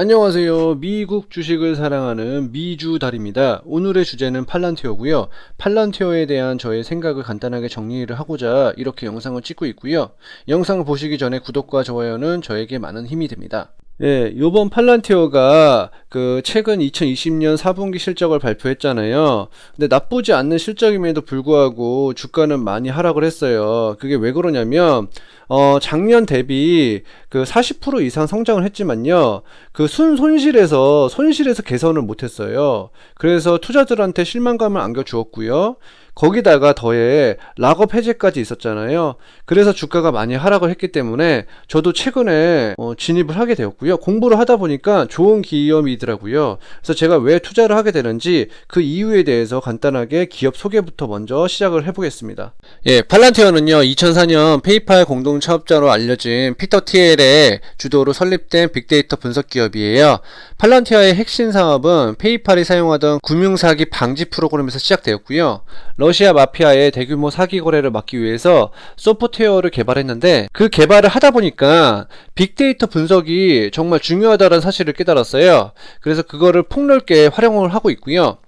안녕하세요. 미국 주식을 사랑하는 미주달입니다. 오늘의 주제는 팔란티어고요. 팔란티어에 대한 저의 생각을 간단하게 정리를 하고자 이렇게 영상을 찍고 있고요. 영상을 보시기 전에 구독과 좋아요는 저에게 많은 힘이 됩니다. 예, 요번 팔란티어가 그 최근 2020년 4분기 실적을 발표했잖아요. 근데 나쁘지 않는 실적임에도 불구하고 주가는 많이 하락을 했어요. 그게 왜 그러냐면 어, 작년 대비 그 40% 이상 성장을 했지만요. 그 순 손실에서 손실에서 개선을 못 했어요. 그래서 투자들한테 실망감을 안겨 주었고요. 거기다가 더해 락업 해제까지 있었잖아요. 그래서 주가가 많이 하락을 했기 때문에 저도 최근에 어, 진입을 하게 되었고요. 공부를 하다 보니까 좋은 기업이더라고요. 그래서 제가 왜 투자를 하게 되는지 그 이유에 대해서 간단하게 기업 소개부터 먼저 시작을 해보겠습니다. 예, 팔란티어는요, 2004년 페이팔 공동 창업자로 알려진 피터 티엘의 주도로 설립된 빅데이터 분석 기업이에요. 팔란티어의 핵심 사업은 페이팔이 사용하던 금융 사기 방지 프로그램에서 시작되었고요. 러 시아 마피아의 대규모 사기 거래를 막기 위해서 소프트웨어를 개발했는데 그 개발을 하다 보니까 빅데이터 분석이 정말 중요하다는 사실을 깨달았어요. 그래서 그거를 폭넓게 활용을 하고 있고요.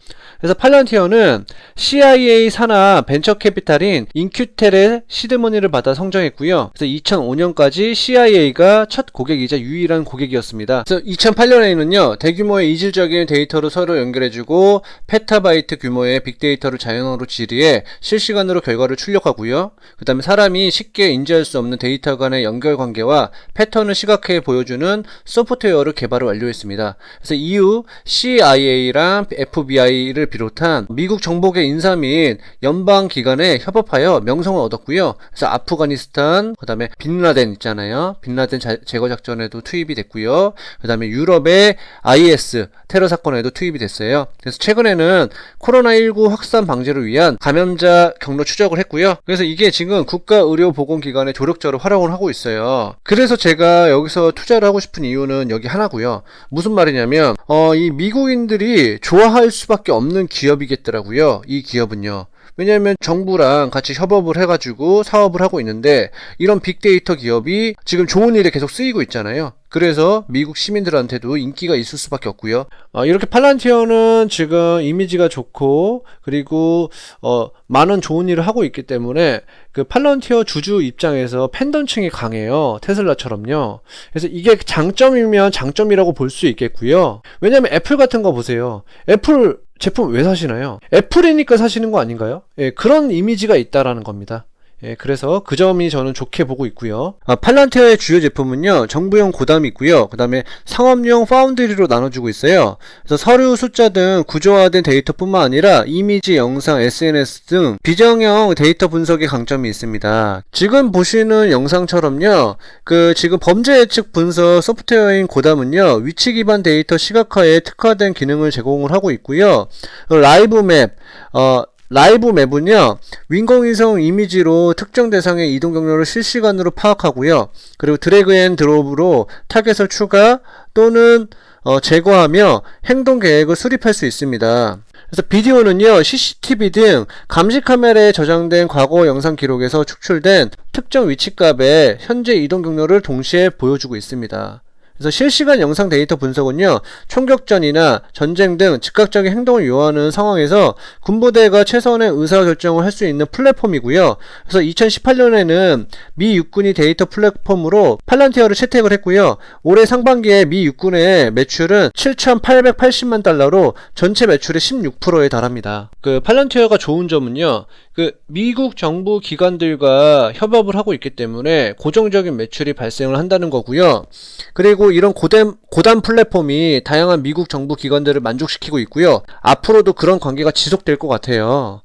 그래서 팔란티어는 CIA 산하 벤처 캐피탈인 인큐텔의 시드머니를 받아 성장했고요. 그래서 2005년까지 CIA가 첫 고객이자 유일한 고객이었습니다. 그래서 2008년에는요, 대규모의 이질적인 데이터를 서로 연결해주고 페타바이트 규모의 빅데이터를 자연어로 질의해 실시간으로 결과를 출력하고요. 그 다음에 사람이 쉽게 인지할 수 없는 데이터 간의 연결 관계와 패턴을 시각해 보여주는 소프트웨어를 개발을 완료했습니다. 그래서 이후 CIA랑 FBI를 비롯한 미국 정보계 인사 및 연방 기관에 협업하여 명성을 얻었고요. 그래서 아프가니스탄, 그다음에 빈라덴 있잖아요. 빈라덴 자- 제거 작전에도 투입이 됐고요. 그다음에 유럽의 IS 테러 사건에도 투입이 됐어요. 그래서 최근에는 코로나19 확산 방지를 위한 감염자 경로 추적을 했고요. 그래서 이게 지금 국가의료보건기관의 조력자로 활용을 하고 있어요. 그래서 제가 여기서 투자를 하고 싶은 이유는 여기 하나고요. 무슨 말이냐면 어, 이 미국인들이 좋아할 수밖에 없는 기업이겠더라고요. 이 기업은요. 왜냐하면 정부랑 같이 협업을 해가지고 사업을 하고 있는데 이런 빅데이터 기업이 지금 좋은 일에 계속 쓰이고 있잖아요. 그래서 미국 시민들한테도 인기가 있을 수밖에 없고요. 어, 이렇게 팔란티어는 지금 이미지가 좋고 그리고 어, 많은 좋은 일을 하고 있기 때문에 그 팔란티어 주주 입장에서 팬덤층이 강해요. 테슬라처럼요. 그래서 이게 장점이면 장점이라고 볼 수 있겠고요. 왜냐면 애플 같은 거 보세요. 애플 제품 왜 사시나요? 애플이니까 사시는 거 아닌가요? 예, 그런 이미지가 있다라는 겁니다. 예, 그래서 그 점이 저는 좋게 보고 있고요. 아, 팔란티어의 주요 제품은요, 정부용 고담이 있고요. 그 다음에 상업용 파운드리로 나눠주고 있어요. 그래서 서류, 숫자 등 구조화된 데이터뿐만 아니라 이미지, 영상, SNS 등 비정형 데이터 분석의 강점이 있습니다. 지금 보시는 영상처럼요, 그 지금 범죄 예측 분석 소프트웨어인 고담은요, 위치 기반 데이터 시각화에 특화된 기능을 제공을 하고 있고요. 라이브 맵, 어, 라이브 맵은요, 인공위성 이미지로 특정 대상의 이동 경로를 실시간으로 파악하고요. 그리고 드래그 앤 드롭으로 타겟을 추가 또는 어, 제거하며 행동 계획을 수립할 수 있습니다. 그래서 비디오는요, CCTV 등 감시 카메라에 저장된 과거 영상 기록에서 축출된 특정 위치값의 현재 이동 경로를 동시에 보여주고 있습니다. 그래서 실시간 영상 데이터 분석은요, 총격전이나 전쟁 등 즉각적인 행동을 요하는 상황에서 군부대가 최선의 의사결정을 할 수 있는 플랫폼이고요. 그래서 2018년에는 미 육군이 데이터 플랫폼으로 팔란티어를 채택을 했고요. 올해 상반기에 미 육군의 매출은 7,880만 달러로 전체 매출의 16%에 달합니다. 그 팔란티어가 좋은 점은요. 그 미국 정부 기관들과 협업을 하고 있기 때문에 고정적인 매출이 발생을 한다는 거고요. 그리고 이런 고담, 고단 플랫폼이 다양한 미국 정부 기관들을 만족시키고 있고요. 앞으로도 그런 관계가 지속될 것 같아요.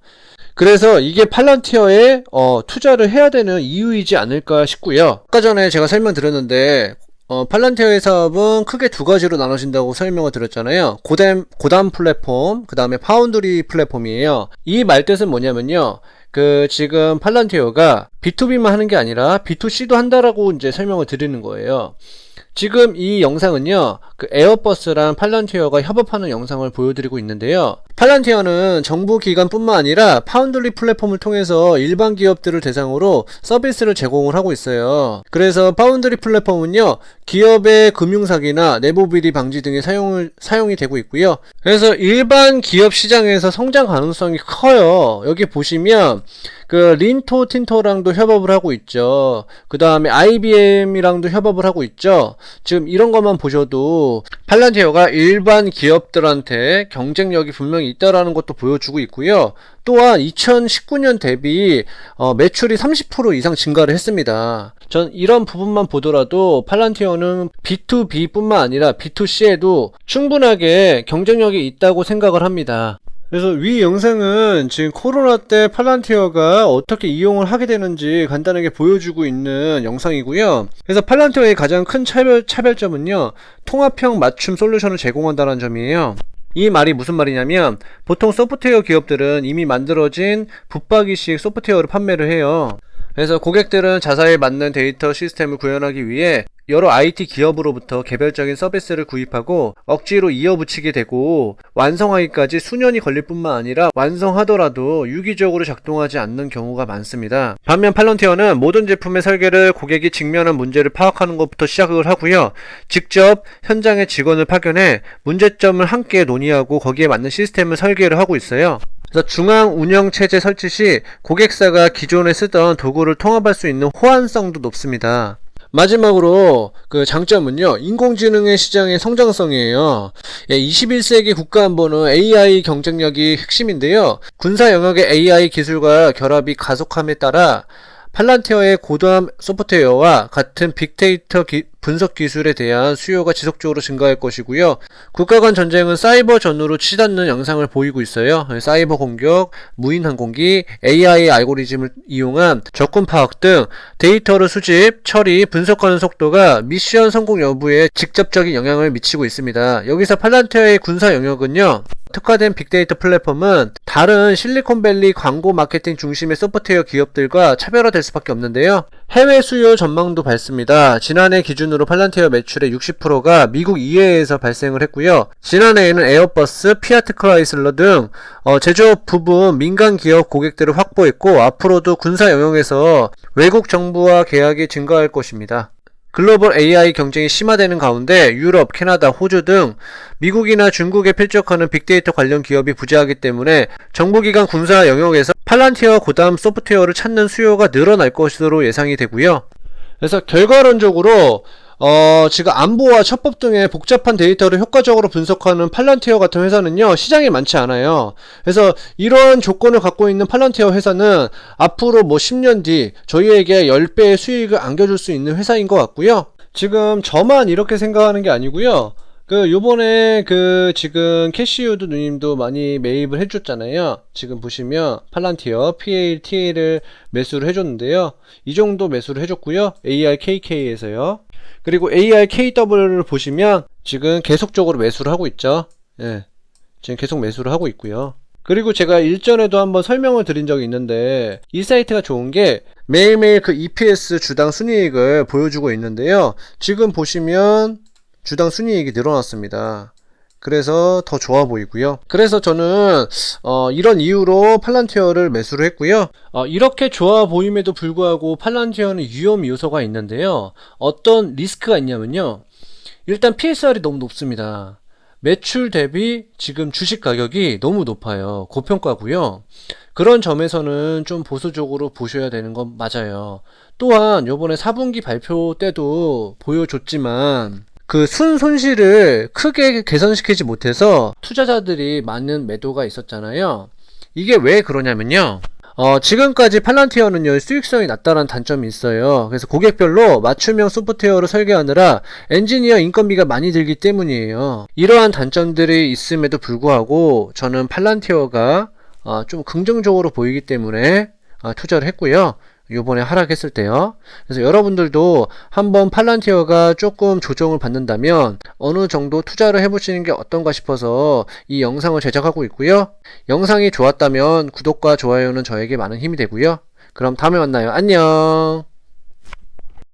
그래서 이게 팔란티어에 어, 투자를 해야 되는 이유이지 않을까 싶고요. 아까 전에 제가 설명드렸는데 어, 팔란티어의 사업은 크게 두 가지로 나눠진다고 설명을 드렸잖아요. 고담, 고담 플랫폼, 그 다음에 파운드리 플랫폼이에요. 이 말뜻은 뭐냐면요. 그, 지금 팔란티어가 B2B만 하는 게 아니라 B2C도 한다라고 이제 설명을 드리는 거예요. 지금 이 영상은요, 그 에어버스랑 팔란티어가 협업하는 영상을 보여드리고 있는데요. 팔란티어는 정부 기관뿐만 아니라 파운드리 플랫폼을 통해서 일반 기업들을 대상으로 서비스를 제공을 하고 있어요. 그래서 파운드리 플랫폼은요, 기업의 금융사기나 내부 비리 방지 등에 사용을, 사용이 되고 있고요. 그래서 일반 기업 시장에서 성장 가능성이 커요. 여기 보시면 그 린토 틴토랑도 협업을 하고 있죠. 그 다음에 IBM이랑도 협업을 하고 있죠. 지금 이런 것만 보셔도 팔란티어가 일반 기업들한테 경쟁력이 분명히 있다라는 것도 보여주고 있고요. 또한 2019년 대비 어, 매출이 30% 이상 증가를 했습니다. 전 이런 부분만 보더라도 팔란티어는 B2B뿐만 아니라 B2C에도 충분하게 경쟁력이 있다고 생각을 합니다. 그래서 위 영상은 지금 코로나 때 팔란티어가 어떻게 이용을 하게 되는지 간단하게 보여주고 있는 영상이고요. 그래서 팔란티어의 가장 큰 차별, 차별점은요. 통합형 맞춤 솔루션을 제공한다는 점이에요. 이 말이 무슨 말이냐면 보통 소프트웨어 기업들은 이미 만들어진 붙박이식 소프트웨어를 판매를 해요. 그래서 고객들은 자사에 맞는 데이터 시스템을 구현하기 위해 여러 IT 기업으로부터 개별적인 서비스를 구입하고 억지로 이어붙이게 되고 완성하기까지 수년이 걸릴 뿐만 아니라 완성하더라도 유기적으로 작동하지 않는 경우가 많습니다. 반면 팔런티어는 모든 제품의 설계를 고객이 직면한 문제를 파악하는 것부터 시작을 하고요. 직접 현장의 직원을 파견해 문제점을 함께 논의하고 거기에 맞는 시스템을 설계를 하고 있어요. 그래서 중앙 운영 체제 설치 시 고객사가 기존에 쓰던 도구를 통합할 수 있는 호환성도 높습니다. 마지막으로 그 장점은요 인공지능의 시장의 성장성이에요. 예, 21세기 국가안보는 AI 경쟁력이 핵심인데요. 군사 영역의 AI 기술과 결합이 가속함에 따라 팔란티어의 고도함 소프트웨어와 같은 빅데이터 기, 분석 기술에 대한 수요가 지속적으로 증가할 것이고요. 국가 간 전쟁은 사이버 전으로 치닫는 양상을 보이고 있어요. 사이버 공격, 무인 항공기, AI 알고리즘을 이용한 적군 파악 등 데이터를 수집, 처리, 분석하는 속도가 미션 성공 여부에 직접적인 영향을 미치고 있습니다. 여기서 팔란티어의 군사 영역은요. 특화된 빅데이터 플랫폼은 다른 실리콘밸리 광고 마케팅 중심의 소프트웨어 기업들과 차별화될 수밖에 없는데요. 해외 수요 전망도 밝습니다. 지난해 기준으로 팔란티어 매출의 60%가 미국 이해에서 발생을 했고요. 지난해에는 에어버스, 피아트 크라이슬러 등 어, 제조업 부분 민간 기업 고객들을 확보했고 앞으로도 군사 영역에서 외국 정부와 계약이 증가할 것입니다. 글로벌 AI 경쟁이 심화되는 가운데 유럽, 캐나다, 호주 등 미국이나 중국에 필적하는 빅데이터 관련 기업이 부재하기 때문에 정부기관 군사 영역에서 팔란티어 고담 소프트웨어를 찾는 수요가 늘어날 것으로 예상이 되고요. 그래서 결과론적으로 어, 지금 안보와 첩법 등의 복잡한 데이터를 효과적으로 분석하는 팔란티어 같은 회사는요, 시장이 많지 않아요. 그래서 이런 조건을 갖고 있는 팔란티어 회사는 앞으로 뭐 10년 뒤 저희에게 10배의 수익을 안겨줄 수 있는 회사인 것 같고요. 지금 저만 이렇게 생각하는 게 아니고요. 그 요번에 그 지금 캐시우드 누님도 많이 매입을 해줬잖아요. 지금 보시면 팔란티어 PATA를 매수를 해줬는데요. 이 정도 매수를 해줬고요. ARKK에서요. 그리고 ARKW를 보시면 지금 계속적으로 매수를 하고 있죠. 예. 지금 계속 매수를 하고 있고요. 그리고 제가 일전에도 한번 설명을 드린 적이 있는데 이 사이트가 좋은 게 매일매일 그 EPS 주당 순이익을 보여주고 있는데요. 지금 보시면 주당 순이익이 늘어났습니다. 그래서 더 좋아 보이고요. 그래서 저는 어, 이런 이유로 팔란티어를 매수를 했고요. 어, 이렇게 좋아 보임에도 불구하고 팔란티어는 위험 요소가 있는데요. 어떤 리스크가 있냐면요. 일단 PSR이 너무 높습니다. 매출 대비 지금 주식 가격이 너무 높아요. 고평가고요. 그런 점에서는 좀 보수적으로 보셔야 되는 건 맞아요. 또한 요번에 4분기 발표 때도 보여줬지만 그 순 손실을 크게 개선시키지 못해서 투자자들이 많은 매도가 있었잖아요. 이게 왜 그러냐면요. 어, 지금까지 팔란티어는요, 수익성이 낮다는 단점이 있어요. 그래서 고객별로 맞춤형 소프트웨어를 설계하느라 엔지니어 인건비가 많이 들기 때문이에요. 이러한 단점들이 있음에도 불구하고 저는 팔란티어가 어, 좀 긍정적으로 보이기 때문에 어, 투자를 했고요. 요번에 하락했을 때요. 그래서 여러분들도 한번 팔란티어가 조금 조정을 받는다면 어느 정도 투자를 해보시는 게 어떤가 싶어서 이 영상을 제작하고 있고요. 영상이 좋았다면 구독과 좋아요는 저에게 많은 힘이 되고요. 그럼 다음에 만나요. 안녕!